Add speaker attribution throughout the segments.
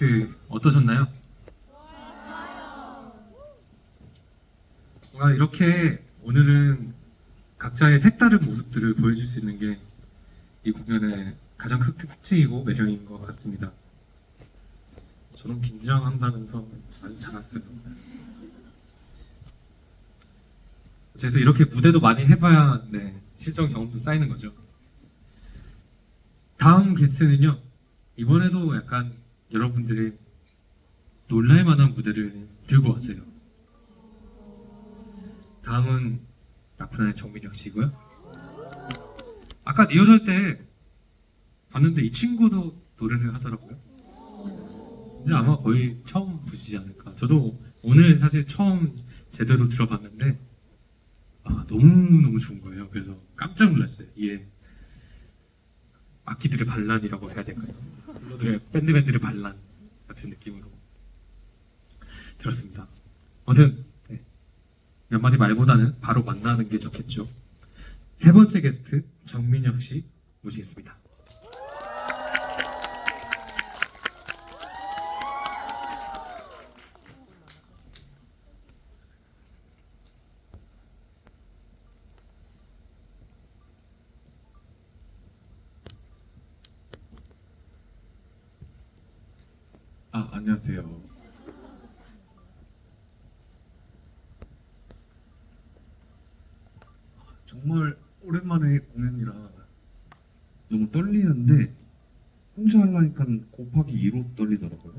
Speaker 1: 게스트 어떠셨나요? 뭔가 이렇게 오늘은 각자의 색다른 모습들을 보여줄 수 있는 게 이 공연의 가장 큰 특징이고 매력인 것 같습니다. 저는 긴장한다면서 아주 잘했어요. 그래서 이렇게 무대도 많이 해봐야 네, 실전 경험도 쌓이는 거죠. 다음 게스트는요. 이번에도 약간 여러분들이 놀랄 만한 무대를 들고 왔어요. 다음은 라쿠나의 정민혁 씨고요. 아까 리허설 때 봤는데 이 친구도 노래를 하더라고요. 근데 아마 거의 처음 보시지 않을까. 저도 오늘 사실 처음 제대로 들어봤는데 아, 너무너무 좋은 거예요. 그래서 깜짝 놀랐어요. 이게 악기들의 반란이라고 해야 될까요? 딜러들의 밴드 밴드의 반란 같은 느낌으로 들었습니다. 아무튼 네. 몇 마디 말보다는 바로 만나는 게 좋겠죠. 세 번째 게스트 정민혁 씨 모시겠습니다.
Speaker 2: 아, 안녕하세요. 정말 오랜만에 공연이라 너무 떨리는데 혼자 하려니까 곱하기 2로 떨리더라고요.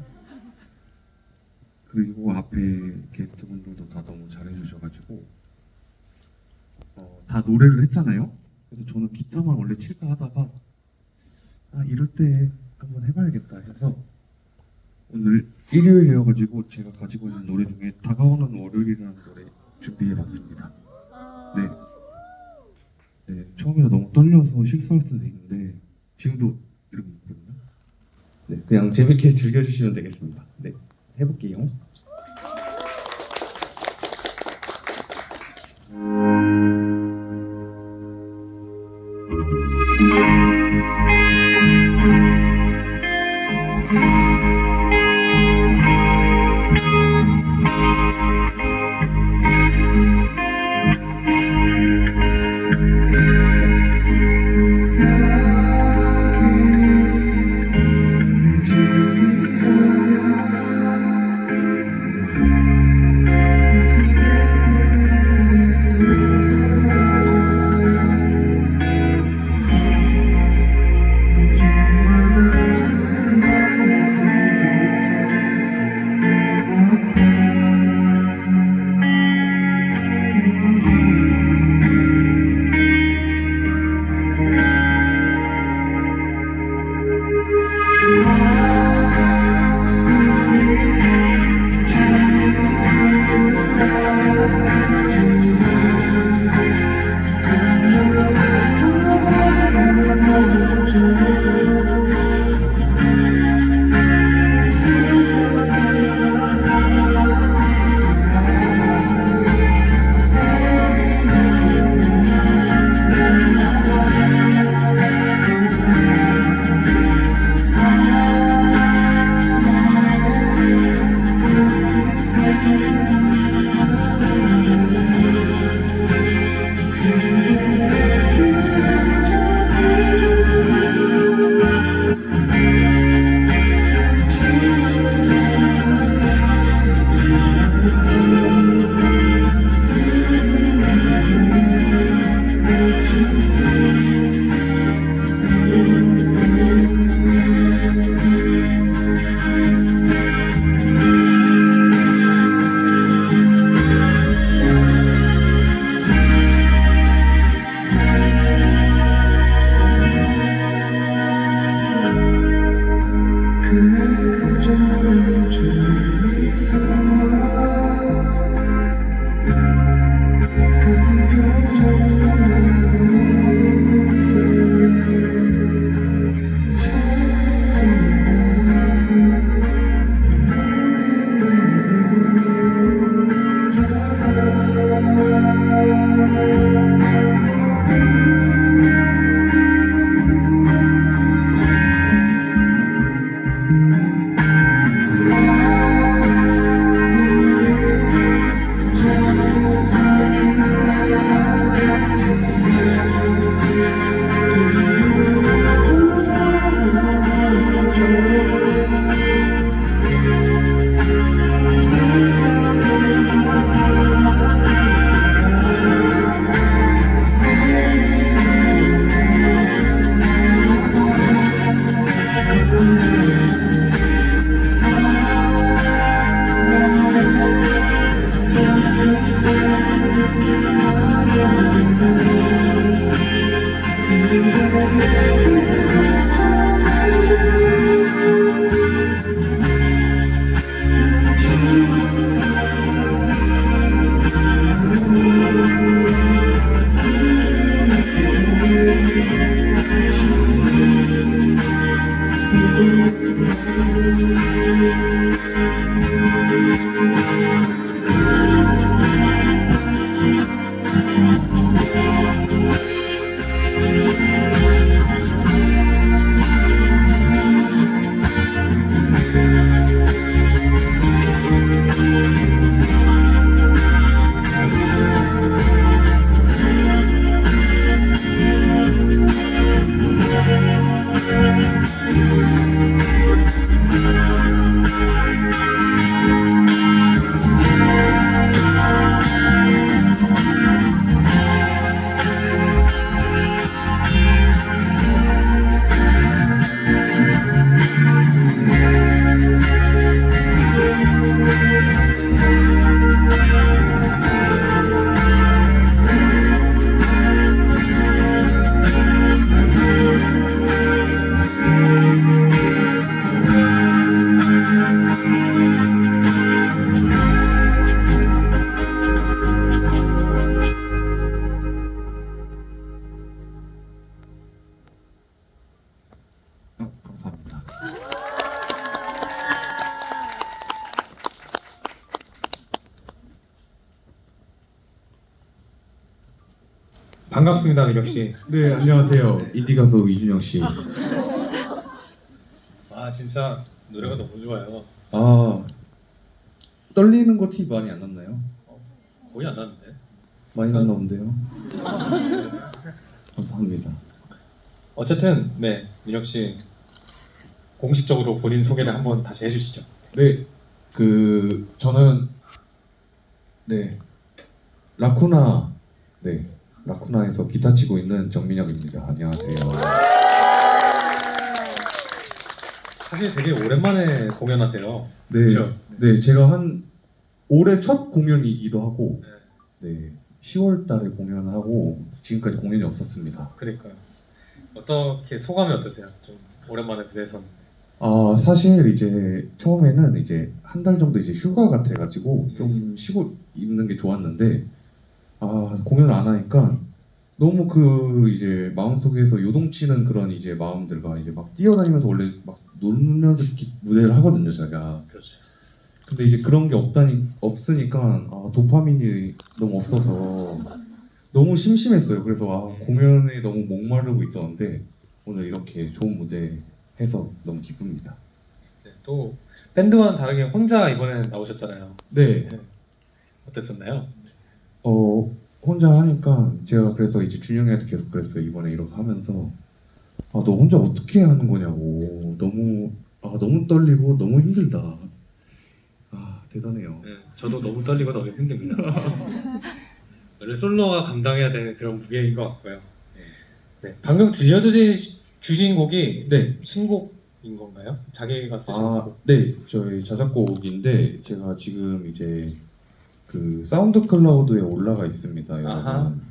Speaker 2: 그리고 앞에 게스트분들도 다 너무 잘해주셔가지고 어, 다 노래를 했잖아요. 그래서 저는 기타만 원래 칠까 하다가 아 이럴 때 한번 해봐야겠다 오늘 일요일이어가지고 제가 가지고 있는 노래 중에 다가오는 월요일이라는 노래 준비해봤습니다. 네. 네, 처음이라 너무 떨려서 실수할 수도 있는데 지금도 이러고 있거든요.
Speaker 3: 네, 그냥 재밌게 즐겨주시면 되겠습니다. 네, 해볼게요.
Speaker 1: 반갑습니다, 민혁 씨.
Speaker 2: 네, 안녕하세요. 인디 가수 이준영 씨.
Speaker 1: 아 진짜 노래가 너무 좋아요.
Speaker 2: 아, 떨리는 거 티 많이 안 났나요?
Speaker 1: 거의 안 나는데.
Speaker 2: 많이 났나 본데요. 감사합니다.
Speaker 1: 어쨌든 네 민혁 씨 공식적으로 본인 소개를 한번 다시 해주시죠.
Speaker 2: 네, 그 저는 네 라쿠나 네 라쿠나에서 기타 치고 있는 정민혁입니다. 안녕하세요.
Speaker 1: 사실 되게 오랜만에 공연하세요.
Speaker 2: 네,
Speaker 1: 그렇죠?
Speaker 2: 네 제가 한 올해 첫 공연이기도 하고
Speaker 1: 네.
Speaker 2: 네 10월달에 공연하고 지금까지 공연이 없었습니다.
Speaker 1: 그러니까요. 어떻게 소감이 어떠세요? 좀 오랜만에 무대에서
Speaker 2: 아 사실 이제 처음에는 이제 한 달 정도 이제 휴가 같아가지고 좀 쉬고 있는 게 좋았는데 아 공연을 안 하니까 너무 그 이제 마음속에서 요동치는 그런 이제 마음들과 이제 막 뛰어다니면서 원래 막 놀면서 이렇게 무대를 하거든요 제가.
Speaker 1: 그렇죠.
Speaker 2: 근데 이제 그런 게 없다니 없으니까 아, 도파민이 너무 없어서 너무 심심했어요. 그래서 아 공연에 너무 목마르고 있었는데 오늘 이렇게 좋은 무대 해서 너무 기쁩니다
Speaker 1: 네, 또 밴드와는 다르게 혼자 이번에 나오셨잖아요.
Speaker 2: 네
Speaker 1: 네. 어땠었나요?
Speaker 2: 어 혼자 하니까 제가 그래서 이제 준영이한테 계속 그랬어요 이번에 이렇게 하면서 아 너 혼자 어떻게 하는 거냐고 너무 아 너무 떨리고 너무 힘들다 아 대단해요
Speaker 1: 네, 저도 너무 떨리고 너무 힘듭니다. 원래 솔로가 감당해야 되는 그런 무게인 것 같고요. 네, 방금 들려 주신 곡이
Speaker 2: 네
Speaker 1: 신곡인 건가요? 자기가 쓰신
Speaker 2: 아,
Speaker 1: 곡.
Speaker 2: 네, 저희 자작곡인데 제가 지금 이제 그 사운드 클라우드에 올라가 있습니다. 여러분.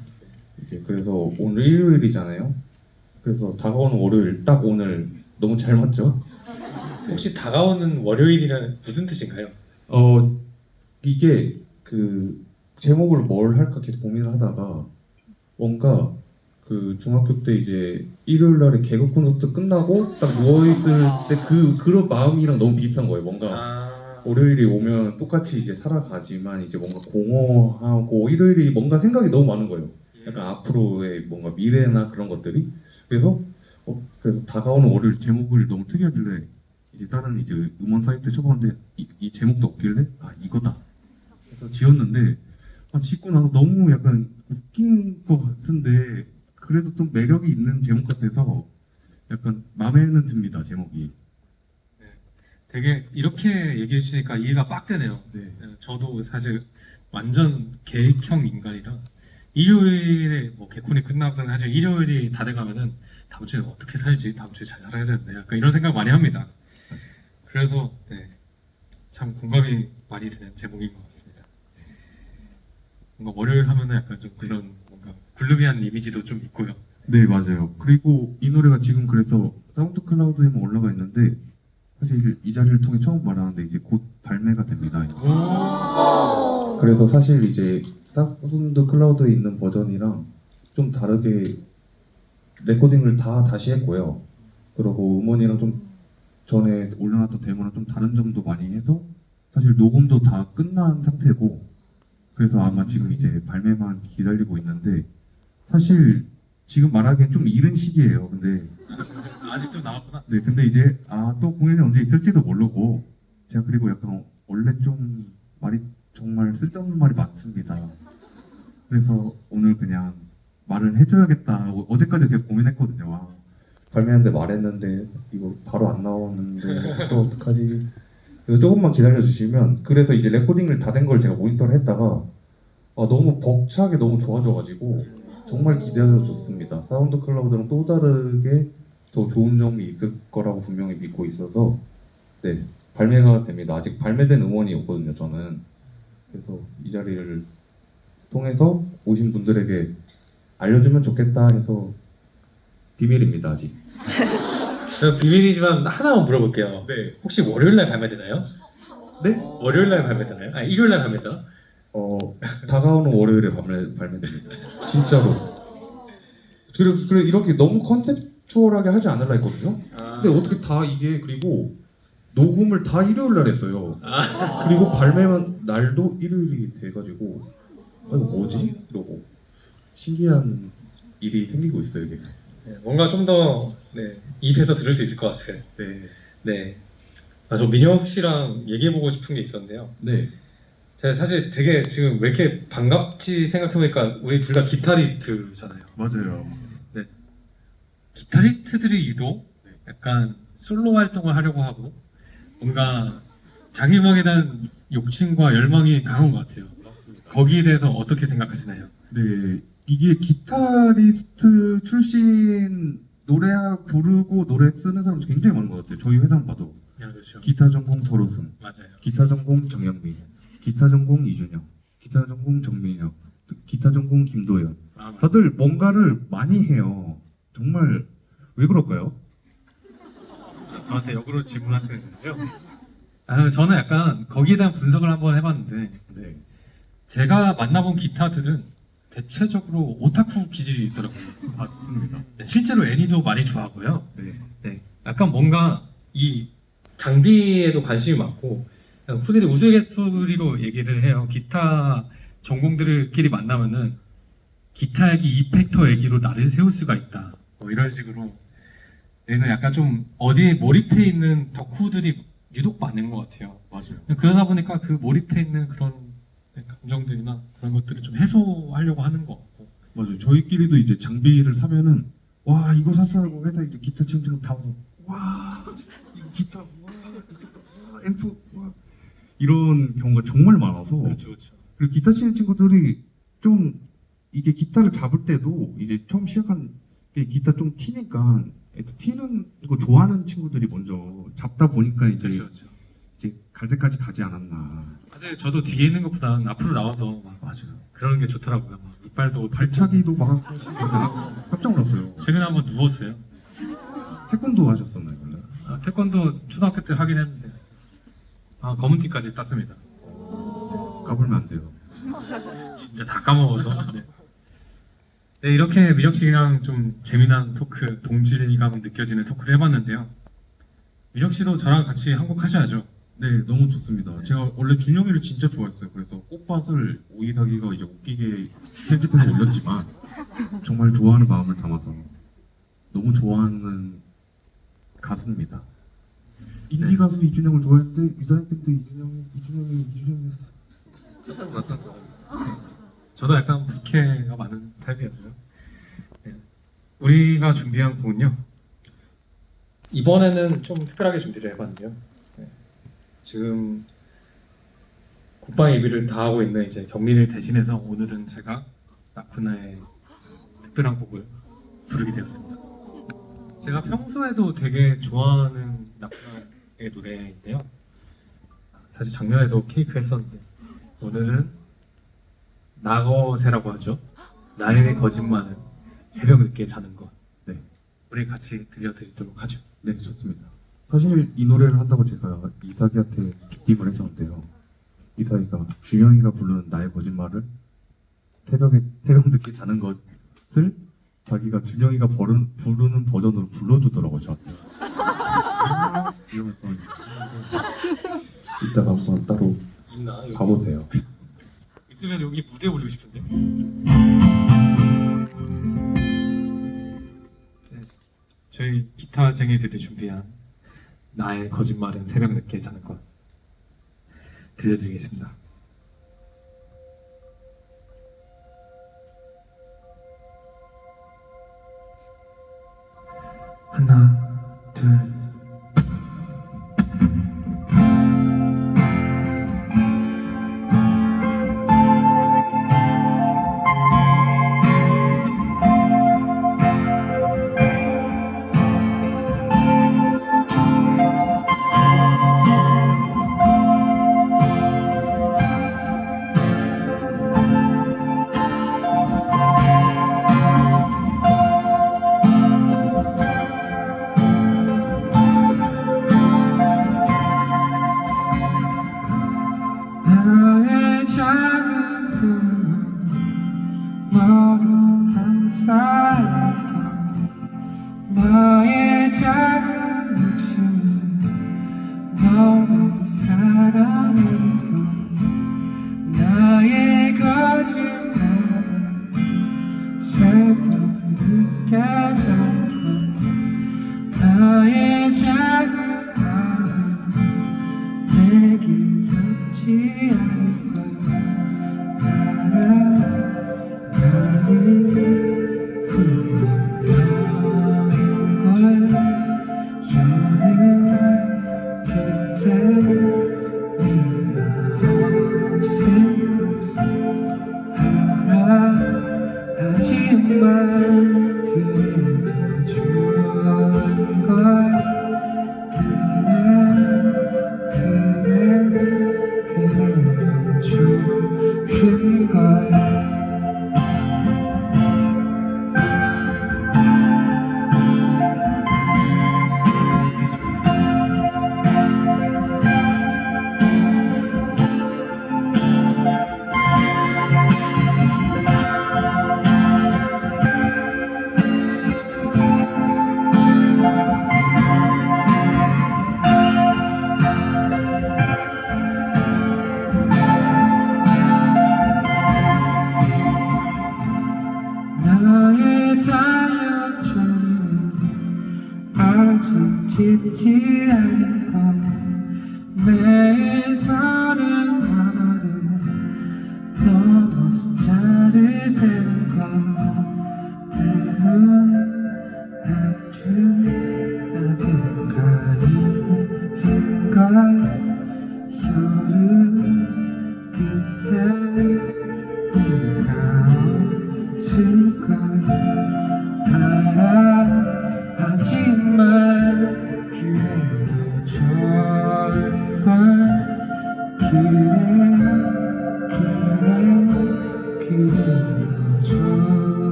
Speaker 2: 이제 그래서 오늘 일요일이잖아요. 그래서 다가오는 월요일 딱 오늘 너무 잘 맞죠?
Speaker 1: 혹시 다가오는 월요일이라는 무슨 뜻인가요?
Speaker 2: 어 이게 그 제목을 뭘 할까 계속 고민을 하다가 뭔가 그 중학교 때 이제 일요일 날에 개그 콘서트 끝나고 딱 누워 있을 때 그 그런 마음이랑 너무 비슷한 거예요. 뭔가
Speaker 1: 아,
Speaker 2: 월요일이 오면 똑같이 이제 살아가지만 이제 뭔가 공허하고 일요일이 뭔가 생각이 너무 많은 거예요. 약간 앞으로의 뭔가 미래나 그런 것들이. 그래서 어, 그래서 다가오는 월요일 제목을 너무 특이하길래 이제 다른 이제 음원 사이트 쳐봤는데 이, 이 제목도 없길래 아 이거다. 그래서 지었는데 아 짓고 나서 너무 약간 웃긴 것 같은데 그래도 좀 매력이 있는 제목 같아서 약간 마음에는 듭니다 제목이
Speaker 1: 되게 이렇게 얘기해 주시니까 이해가 빡 되네요.
Speaker 2: 네.
Speaker 1: 네, 저도 사실 완전 계획형 인간이라 일요일에 뭐 개콘이 끝나고는 사실 일요일이 다 돼가면은 다음 주에 어떻게 살지 다음 주에 잘 살아야 되는데 약간 이런 생각 많이 합니다. 그래서 네, 참 공감이 많이 되는 제목인 것 같습니다. 뭔가 월요일 하면은 약간 좀 그런 굴루비한 이미지도 좀 있고요.
Speaker 2: 네 맞아요. 그리고 이 노래가 지금 그래서 사운드 클라우드에만 올라가 있는데 사실 이 자리를 통해 처음 말하는데 이제 곧 발매가 됩니다.
Speaker 1: 오,
Speaker 2: 그래서 사실 이제 사운드 클라우드에 있는 버전이랑 좀 다르게 레코딩을 다 다시 했고요. 그리고 음원이랑 좀 전에 올려놨던 데모랑 좀 다른 점도 많이 해서 사실 녹음도 다 끝난 상태고 그래서 아마 지금 이제 발매만 기다리고 있는데 사실 지금 말하기엔 좀 이른 시기예요. 근데
Speaker 1: 아직 좀 남았구나.
Speaker 2: 네, 근데 이제 아 또 공연이 언제 있을지도 모르고 제가 그리고 약간 원래 좀 말이 정말 쓸데없는 말이 많습니다. 그래서 오늘 그냥 말을 해줘야겠다. 어- 어제까지 되게 고민했거든요. 아,
Speaker 3: 발매하는데 말했는데 이거 바로 안 나오는데 또 어떡하지? 그래서 조금만 기다려 주시면 그래서 이제 레코딩을 다 된 걸 제가 모니터를 했다가 아, 너무 벅차게 너무 좋아져가지고 정말 기대해서 좋습니다. 사운드 클라우드랑 또 다르게 더 좋은 점이 있을 거라고 분명히 믿고 있어서 네 발매가 됩니다. 아직 발매된 음원이 없거든요. 저는 그래서 이 자리를 통해서 오신 분들에게 알려주면 좋겠다 해서 비밀입니다 아직.
Speaker 4: 비밀이지만 하나만 물어볼게요.
Speaker 3: 네.
Speaker 4: 혹시 월요일 날 발매되나요?
Speaker 3: 네?
Speaker 4: 월요일 날 발매되나요? 아니 일요일 날 발매되나?
Speaker 3: 어 다가오는 월요일에 발매 발매됩니다. 진짜로. 그리고 그래 이렇게 너무 컨셉추얼하게 하지 않으려 했거든요.
Speaker 4: 아,
Speaker 3: 근데 어떻게 다 이게 그리고 녹음을 다 일요일 날 했어요.
Speaker 4: 아,
Speaker 3: 그리고 발매만 날도 일요일이 돼가지고 아 이거 뭐지? 이러고 신기한 일이 생기고 있어요 이게.
Speaker 4: 네, 뭔가 좀더 네, 입에서 들을 수 있을 것 같아요.
Speaker 3: 네.
Speaker 4: 네. 아, 저 민혁 씨랑 얘기해보고 싶은 게 있었는데요.
Speaker 3: 네.
Speaker 4: 제가 사실 되게 지금 왜 이렇게 반갑지 생각해보니까 우리 둘 다 기타리스트잖아요.
Speaker 2: 맞아요.
Speaker 1: 기타리스트들이 유독 약간 솔로 활동을 하려고 하고 뭔가 자기 음악에 대한 욕심과 열망이 강한 것 같아요. 거기에 대해서 어떻게 생각하시나요?
Speaker 2: 네, 이게 기타리스트 출신 노래 부르고 노래 쓰는 사람 굉장히 많은 것 같아요. 저희 회사만 봐도
Speaker 1: 야, 그렇죠.
Speaker 2: 기타 전공 서로승,
Speaker 1: 맞아요.
Speaker 2: 기타 전공 정영민, 기타 전공 이준영, 기타 전공 정민혁, 기타 전공 김도현.
Speaker 1: 아.
Speaker 2: 다들 뭔가를 많이 해요. 정말 왜 그럴까요?
Speaker 1: 저한테 역으로 질문하시는 건데요. 아, 저는 약간 거기에 대한 분석을 한번 해봤는데
Speaker 2: 네,
Speaker 1: 제가 만나본 기타들은 대체적으로 오타쿠 기질이 있더라고요.
Speaker 2: 맞습니다.
Speaker 1: 네, 실제로 애니도 많이 좋아하고요.
Speaker 2: 네,
Speaker 1: 네, 약간 뭔가 이
Speaker 4: 장비에도 관심이 많고
Speaker 1: 후디들 우스갯소리로 얘기를 해요. 기타 전공들끼리 만나면은 기타 얘기, 이펙터 얘기로 나를 세울 수가 있다. 뭐 이런 식으로 얘는 약간 좀 어디에 몰입해 있는 덕후들이 유독 많은 것 같아요.
Speaker 2: 맞아요.
Speaker 1: 그러다 보니까 그 몰입해 있는 그런 감정들이나 그런 것들을 좀 해소하려고 하는 것 같고
Speaker 2: 맞아요. 저희끼리도 이제 장비를 사면은 와 이거 샀어라고 회사 이제 기타 치는 친구 다 와서 와 이거 기타 와 이거 와 앰프 와 이런 경우가 정말 많아서
Speaker 1: 그렇죠, 그렇죠.
Speaker 2: 그리고 기타 치는 친구들이 좀 이게 기타를 잡을 때도 이제 처음 시작한 게 기타 좀 튀니까 튀는 거 좋아하는 친구들이 먼저 잡다 보니까 이제
Speaker 1: 그렇죠, 그렇죠.
Speaker 2: 이제 갈 때까지 가지 않았나
Speaker 1: 사실 저도 뒤에 있는 것보다는 앞으로 나와서 막
Speaker 2: 맞아요.
Speaker 1: 그러는 게 좋더라고요. 막 이빨도
Speaker 2: 발차기도 막 깜짝 놀랐어요.
Speaker 1: 최근에 한번 누웠어요.
Speaker 2: 태권도 하셨었나요? 원래?
Speaker 1: 아, 태권도 초등학교 때 하긴 했는데 아 검은띠까지 땄습니다.
Speaker 2: 까불면 안 돼요.
Speaker 1: 진짜 다 까먹어서. 네. 네, 이렇게 미력 씨랑 좀 재미난 토크, 동질감 느껴지는 토크를 해봤는데요. 미력 씨도 저랑 같이 한 곡 하셔야죠.
Speaker 2: 네, 너무 좋습니다. 제가 원래 준영이를 진짜 좋아했어요. 그래서 꽃밭을 오이사기가 이제 웃기게 편집해서 올렸지만 정말 좋아하는 마음을 담아서 너무 좋아하는 가수입니다. 인디
Speaker 1: 네.
Speaker 2: 가수 이준영을 좋아했는데 유다인 밴드 이준영이 이준영이 이준영이었어. 깜짝 놀랐다.
Speaker 1: 저도 약간 부캐가 많은 타입이었어요. 네. 우리가 준비한 곡은요.
Speaker 4: 이번에는 좀 특별하게 준비를 해봤는데요. 네. 지금 국방 예비를 다 하고 있는 이제
Speaker 1: 경미를 대신해서 오늘은 제가 나쿠나의 특별한 곡을 부르게 되었습니다. 제가 평소에도 되게 좋아하는 나쿠나의 노래인데요. 사실 작년에도 케이크 했었는데 오늘은 낙어새라고 하죠. 나의 거짓말은 새벽 늦게 자는 것.
Speaker 2: 네.
Speaker 1: 우리 같이 들려드리도록 하죠.
Speaker 2: 네, 좋습니다. 사실 이 노래를 한다고 제가 이삭이한테 기팀을 해줬는데요. 이삭이가 준영이가 부르는 나의 거짓말을 새벽에 새벽 늦게 자는 것을 자기가 준영이가 부르는, 부르는 버전으로 불러주더라고요 저한테 이러면서
Speaker 3: 이따가 한번 따로
Speaker 1: 있나? 여기?
Speaker 3: 가보세요.
Speaker 1: 있으면 여기 무대 올리고 싶은데. 네, 저희 기타쟁이들이 준비한 나의 거짓말은 새벽 늦게 자는 것 들려드리겠습니다.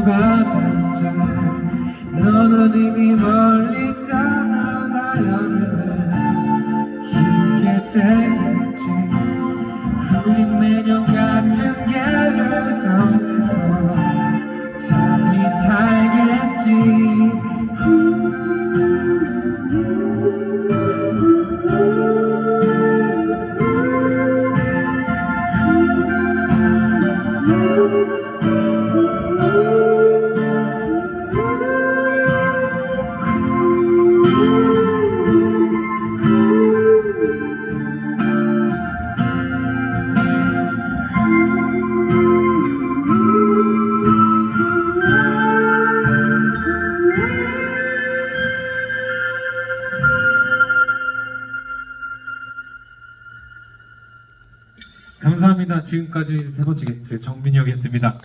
Speaker 1: 친구가 된자 너는 이미 멀리 떠나다 여름을 힘게 되 지금까지 세 번째 게스트 정민혁이었습니다.